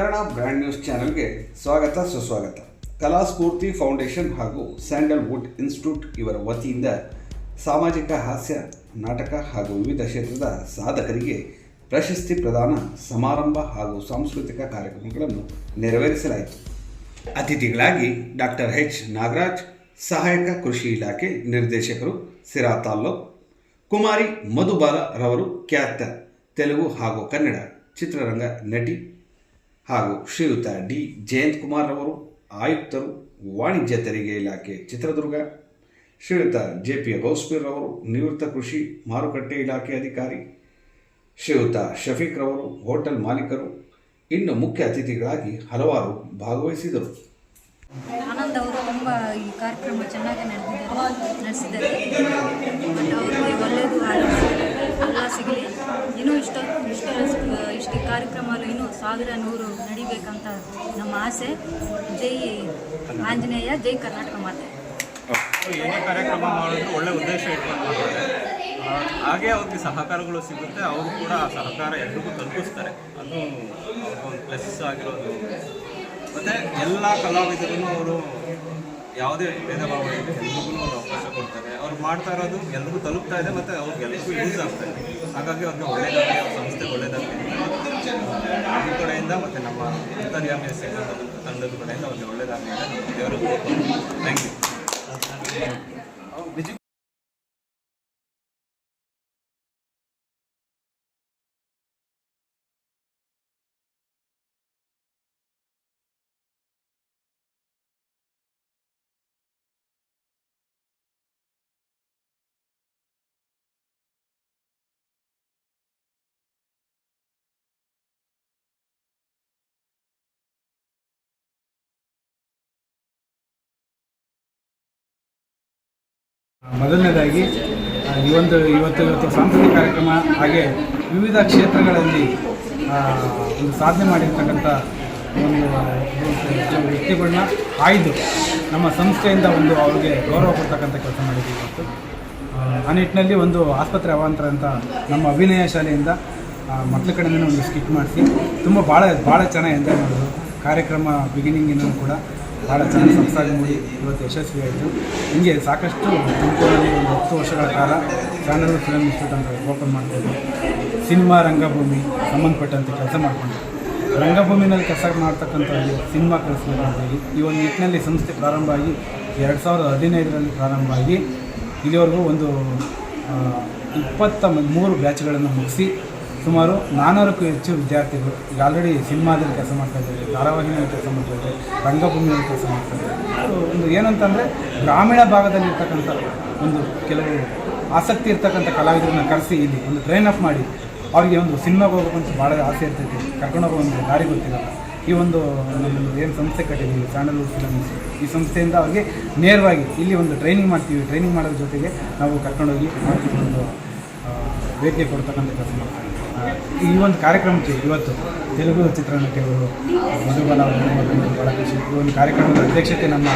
Kannada brand news ಚಾನೆಲ್ಗೆ ಸ್ವಾಗತ, ಸುಸ್ವಾಗತ. ಕಲಾಸ್ಫೂರ್ತಿ ಫೌಂಡೇಶನ್ ಹಾಗೂ ಸ್ಯಾಂಡಲ್ವುಡ್ ಇನ್ಸ್ಟಿಟ್ಯೂಟ್ ಇವರ ವತಿಯಿಂದ ಸಾಮಾಜಿಕ ಹಾಸ್ಯ, ನಾಟಕ ಹಾಗೂ ವಿವಿಧ ಕ್ಷೇತ್ರದ ಸಾಧಕರಿಗೆ ಪ್ರಶಸ್ತಿ ಪ್ರದಾನ, ಸಮಾರಂಭ ಹಾಗೂ ಸಾಂಸ್ಕೃತಿಕ ಕಾರ್ಯಕ್ರಮಗಳನ್ನು ನೆರವೇರಿಸಲಾಯಿತು. ಅತಿಥಿಗಳಾಗಿ ಡಾಕ್ಟರ್ ಎಚ್. ನಾಗರಾಜ್, ಸಹಾಯಕ ಕೃಷಿ ಇಲಾಖೆ ನಿರ್ದೇಶಕರು ಸಿರಾ ತಾಲ್ಲೋ ಕುಮಾರಿ ಮಧುಬಾಲ ರವರು ಖ್ಯಾತ ತೆಲುಗು ಹಾಗೂ ಕನ್ನಡ ಚಿತ್ರರಂಗ ನಟಿ ಹಾಗೂ ಶ್ರೀಯುತ ಡಿ. ಜಯಂತ್ ಕುಮಾರ್ ರವರು, ಆಯುಕ್ತರು, ವಾಣಿಜ್ಯ ತೆರಿಗೆ ಇಲಾಖೆ ಚಿತ್ರದುರ್ಗ, ಶ್ರೀಯುತ ಜೆ ಪಿ ಗೌಸ್ಪೀರ್ ರವರು, ನಿವೃತ್ತ ಕೃಷಿ ಮಾರುಕಟ್ಟೆ ಇಲಾಖೆ ಅಧಿಕಾರಿ, ಶ್ರೀಯುತ ಶಫೀಕ್ ರವರು, ಹೋಟೆಲ್ ಮಾಲೀಕರು, ಇನ್ನು ಮುಖ್ಯ ಅತಿಥಿಗಳಾಗಿ ಹಲವಾರು ಭಾಗವಹಿಸಿದರು. ಆನಂದ್ ಅವರು ತುಂಬ ಈ ಕಾರ್ಯಕ್ರಮ ಚೆನ್ನಾಗಿ ನಡೆದಿದ್ದಾರೆ ನಡೆಸಿದ್ದಾರೆ ಮತ್ತು ಅವರಿಗೆ ಒಳ್ಳೆಯದು ಎಲ್ಲ ಸಿಗಲಿ ಇನ್ನೂ ಇಷ್ಟೊತ್ತು ಇಷ್ಟ ಇಷ್ಟು ಕಾರ್ಯಕ್ರಮಗಳು ಇನ್ನೂ ಸಾವಿರ ನೂರು ನಡಿಬೇಕಂತ ನಮ್ಮ ಆಸೆ. ಜೈ ಆಂಜನೇಯ, ಜೈ ಕರ್ನಾಟಕ ಮಾತೆ. ಕಾರ್ಯಕ್ರಮ ಮಾಡೋದು ಒಳ್ಳೆ ಉದ್ದೇಶ ಇಟ್ಕೊಂಡು ಮಾಡ್ತಾರೆ. ಹಾಗೆ ಅವ್ರಿಗೆ ಸಹಕಾರಗಳು ಸಿಗುತ್ತೆ, ಅವರು ಕೂಡ ಆ ಸಹಕಾರ ಎಲ್ರಿಗೂ ತಲುಪಿಸ್ತಾರೆ. ಅದು ಒಂದು ಪ್ಲಸ್ ಆಗಿರೋದು. ಮತ್ತು ಎಲ್ಲ ಕಲಾವಿದರು ಅವರು ಯಾವುದೇ ಭೇದ ಭಾವ ಇದೆ ಎಲ್ರಿಗೂ ಅವ್ರು ಅವಕಾಶ ಕೊಡ್ತಾರೆ. ಅವ್ರು ಮಾಡ್ತಾ ಇರೋದು ಎಲ್ರಿಗೂ ತಲುಪ್ತಾ ಇದೆ, ಮತ್ತು ಅವ್ರಿಗೆ ಎಲ್ರಿಗೂ ಯೂಸ್ ಆಗ್ತಾ ಇದೆ. ಹಾಗಾಗಿ ಅವ್ರಿಗೆ ಒಳ್ಳೆಯದಾಗಲಿ ಅವ್ರ ಸಂಸ್ಥೆ ಒಳ್ಳೆಯದಾಗಲಿ ನಮ್ಮ ಕಡೆಯಿಂದ ಮತ್ತು ನಮ್ಮ ಅಂತರ್ಯಾಮಿಯ ಸೇನಾ ತಂಡದ ಕಡೆಯಿಂದ ಅವ್ರಿಗೆ ಒಳ್ಳೆಯದಾಗಲಿ ಅಂತ ನಮ್ಮ ದೇವರಿಗೆ ಥ್ಯಾಂಕ್ ಯು ಮೊದಲನೇದಾಗಿ ಈ ಒಂದು ಇವತ್ತು ಇವತ್ತು ಸಾಂಸ್ಕೃತಿಕ ಕಾರ್ಯಕ್ರಮ ಹಾಗೆ ವಿವಿಧ ಕ್ಷೇತ್ರಗಳಲ್ಲಿ ಒಂದು ಸಾಧನೆ ಮಾಡಿರ್ತಕ್ಕಂಥ ಒಂದು ವ್ಯಕ್ತಿಗಳನ್ನ ಆಯ್ದು ನಮ್ಮ ಸಂಸ್ಥೆಯಿಂದ ಒಂದು ಅವ್ರಿಗೆ ಗೌರವ ಕೊಡ್ತಕ್ಕಂಥ ಕೆಲಸ ಮಾಡಿದ್ದೀವಿ ಇವತ್ತು. ಆ, ನಿಟ್ಟಿನಲ್ಲಿ ಒಂದು ಆಸ್ಪತ್ರೆ ಅವಾಂತರ ಅಂತ ನಮ್ಮ ಅಭಿನಯ ಶಾಲೆಯಿಂದ ಮಕ್ಕಳ ಕಡೆಯಿಂದ ಒಂದು ಸ್ಕಿಟ್ ಮಾಡಿಸಿ ತುಂಬ ಭಾಳ ಭಾಳ ಚೆನ್ನಾಗಿ ಎಂಜಾಯ್ ಮಾಡೋದು ಕಾರ್ಯಕ್ರಮ ಬಿಗಿನಿಂಗಿನೂ ಕೂಡ. ಭಾಳ ಚೆನ್ನಾಗಿ ಮೂಡಿ ಇವತ್ತು ಯಶಸ್ವಿಯಾಯಿತು ಹೀಗೆ ಸಾಕಷ್ಟು ತುಮಕೂರಲ್ಲಿ ಒಂದು ಹತ್ತು ವರ್ಷಗಳ ಕಾಲ ಚಾನಲ್ ಫಿಲಮ್ ಇನ್ಸ್ಟಿಟ್ಯೂಟ್ ಅಂತ ಓಪನ್ ಮಾಡ್ಬೋದು ಸಿನಿಮಾ ರಂಗಭೂಮಿ ಸಂಬಂಧಪಟ್ಟಂತೆ ಕೆಲಸ ಮಾಡಿಕೊಂಡು ರಂಗಭೂಮಿನಲ್ಲಿ ಕೆಲಸ ಮಾಡ್ತಕ್ಕಂಥ ಸಿನಿಮಾ ಹೇಳಿ ಈ ಒಂದು ನಿಟ್ಟಿನಲ್ಲಿ ಸಂಸ್ಥೆ ಪ್ರಾರಂಭ ಆಗಿ ಎರಡು ಸಾವಿರದ ಹದಿನೈದರಲ್ಲಿ ಪ್ರಾರಂಭ ಆಗಿ ಇಲ್ಲಿವರೆಗೂ ಒಂದು ಇಪ್ಪತ್ತ ಮೂರು ಬ್ಯಾಚ್ಗಳನ್ನು ಮುಗಿಸಿ ಸುಮಾರು ನಾನ್ನೂರಕ್ಕೂ ಹೆಚ್ಚು ವಿದ್ಯಾರ್ಥಿಗಳು ಈಗ ಆಲ್ರೆಡಿ ಸಿನಿಮಾದಲ್ಲಿ ಕೆಲಸ ಮಾಡ್ತಾ ಇದ್ದಾರೆ, ಧಾರಾವಾಹಿನಲ್ಲಿ ಕೆಲಸ ಮಾಡ್ತಾ ಇದ್ದಾರೆ, ರಂಗಭೂಮಿಯಲ್ಲಿ ಕೆಲಸ ಮಾಡ್ತಾ ಇದ್ದಾರೆ. ಅದು ಒಂದು ಏನಂತಂದರೆ ಗ್ರಾಮೀಣ ಭಾಗದಲ್ಲಿರ್ತಕ್ಕಂಥ ಒಂದು ಕೆಲವು ಆಸಕ್ತಿ ಇರ್ತಕ್ಕಂಥ ಕಲಾವಿದರನ್ನ ಕರೆಸಿ ಇಲ್ಲಿ ಒಂದು ಟ್ರೈನ್ ಅಪ್ ಮಾಡಿ, ಅವರಿಗೆ ಒಂದು ಸಿನಿಮಾಗೆ ಹೋಗ್ಬೇಕಂತ ಭಾಳ ಆಸೆ ಇರ್ತೈತಿ ಕರ್ಕೊಂಡೋಗೋ ಒಂದು ದಾರಿ ಗೊತ್ತಿರಲ್ಲ. ಈ ಒಂದು ಏನು ಸಂಸ್ಥೆ ಕಟ್ಟಿದ್ದೀವಿ ಸ್ಯಾಂಡಲ್ವುಡ್ ಫಿಲಮ್ಸ್ ಈ ಸಂಸ್ಥೆಯಿಂದ ಅವ್ರಿಗೆ ನೇರವಾಗಿ ಇಲ್ಲಿ ಒಂದು ಟ್ರೈನಿಂಗ್ ಮಾಡ್ತೀವಿ ಟ್ರೈನಿಂಗ್ ಮಾಡೋದ್ರ ಜೊತೆಗೆ ನಾವು ಕರ್ಕೊಂಡೋಗಿ ಒಂದು ಭೇಟಿ ಕೊಡ್ತಕ್ಕಂಥ ಕೆಲಸ ಮಾಡ್ತೀವಿ ಈ ಒಂದು ಕಾರ್ಯಕ್ರಮಕ್ಕೆ ಇವತ್ತು ತೆಲುಗು ಮಧುಬಲ ಅವರು ಮತ್ತು ಈ ಒಂದು ಕಾರ್ಯಕ್ರಮದ ಅಧ್ಯಕ್ಷತೆ ನಮ್ಮ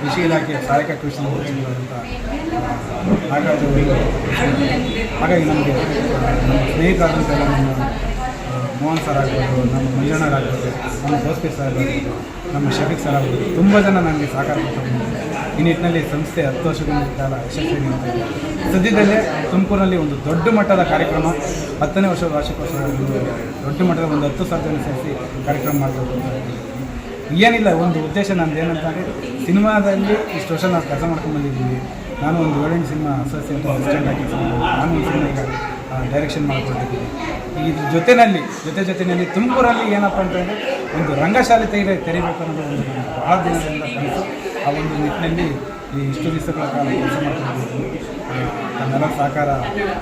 ಕೃಷಿ ಇಲಾಖೆಯ ಸಹಾಯಕ ಕೃಷಿ ಅವರು ಹಾಗಾಗಿ ನಮಗೆ ನಮ್ಮ ಸ್ನೇಹಿತರಾದಂಥ ನಮ್ಮ ಮೋಹನ್ ಸರ್ ಆಗ್ಬೋದು ನಮ್ಮ ಮಂಜಣ್ಣರಾಗ್ಬೋದು ನಮ್ಮ ದೋಸ್ತಿ ಸರ್ ಆಗ್ಬೋದು ನಮ್ಮ ಶಫೀಕ್ ಸರ್ ಆಗ್ಬೋದು ತುಂಬ ಜನ ನನಗೆ ಸಹಕಾರ ಕೊಟ್ಟಿದ್ದಾರೆ ಈ ನಿಟ್ಟಿನಲ್ಲಿ ಸಂಸ್ಥೆ ಹತ್ತು ವರ್ಷಗಳ ಕಾಲ ಯಶಸ್ವಿ ಸದ್ಯದಲ್ಲೇ ತುಮಕೂರಿನಲ್ಲಿ ಒಂದು ದೊಡ್ಡ ಮಟ್ಟದ ಕಾರ್ಯಕ್ರಮ, ಹತ್ತನೇ ವರ್ಷದ ವಾರ್ಷಿಕೋತ್ಸವ ದೊಡ್ಡ ಮಟ್ಟದ ಒಂದು ಹತ್ತು ಸಾವಿರ ಜನ ಸೇರಿಸಿ ಕಾರ್ಯಕ್ರಮ ಮಾಡಬೇಕು ಏನಿಲ್ಲ, ಒಂದು ಉದ್ದೇಶ ನಂದು ಏನಂತಂದರೆ ಸಿನಿಮಾದಲ್ಲಿ ಇಷ್ಟು ವರ್ಷ ನಾವು ಕೆಲಸ ಮಾಡ್ಕೊಂಡು ಬಂದಿದ್ದೀವಿ. ನಾನು ಒಂದು ಏಳೆಂಟು ಸಿನಿಮಾ ಅಸೋಸಿಯೇಟ್ ಅಸಿಸ್ಟೆಂಟ್ ಆಗಿ ನಾನು ಒಂದು ಸಿನಿಮಾ ಡೈರೆಕ್ಷನ್ ಮಾಡ್ಕೊಟ್ಟಿದ್ದೀನಿ ಇದ್ರ ಜೊತೆಯಲ್ಲಿ ಜೊತೆ ಜೊತೆಯಲ್ಲಿ ತುಮಕೂರಲ್ಲಿ ಏನಪ್ಪ ಅಂತಂದರೆ ಒಂದು ರಂಗಶಾಲೆ ತೆಗೆ ತೆರಿಬೇಕು ಅನ್ನೋದು ಒಂದು ಭಾಳ ದಿನದಿಂದ ಕನಸು ಆ ಒಂದು ನಿಟ್ಟಿನಲ್ಲಿ ಈ ಇಷ್ಟು ದಿವಸಗಳ ಕಾಲ ಕೆಲಸ ಮಾಡ್ತಿದ್ದೀವಿ ತಮ್ಮೆಲ್ಲರ ಸಹಕಾರ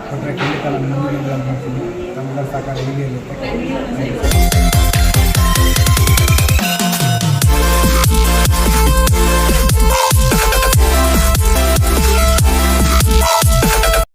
ಕೊಟ್ಟರೆ ಖಂಡಿತ ನಾನು ಮುಂದಿನ ಮಾಡ್ತೀನಿ. ತಮ್ಮೆಲ್ಲರ ಸಹಕಾರ ಹೀಗೆ ಇರುತ್ತೆ?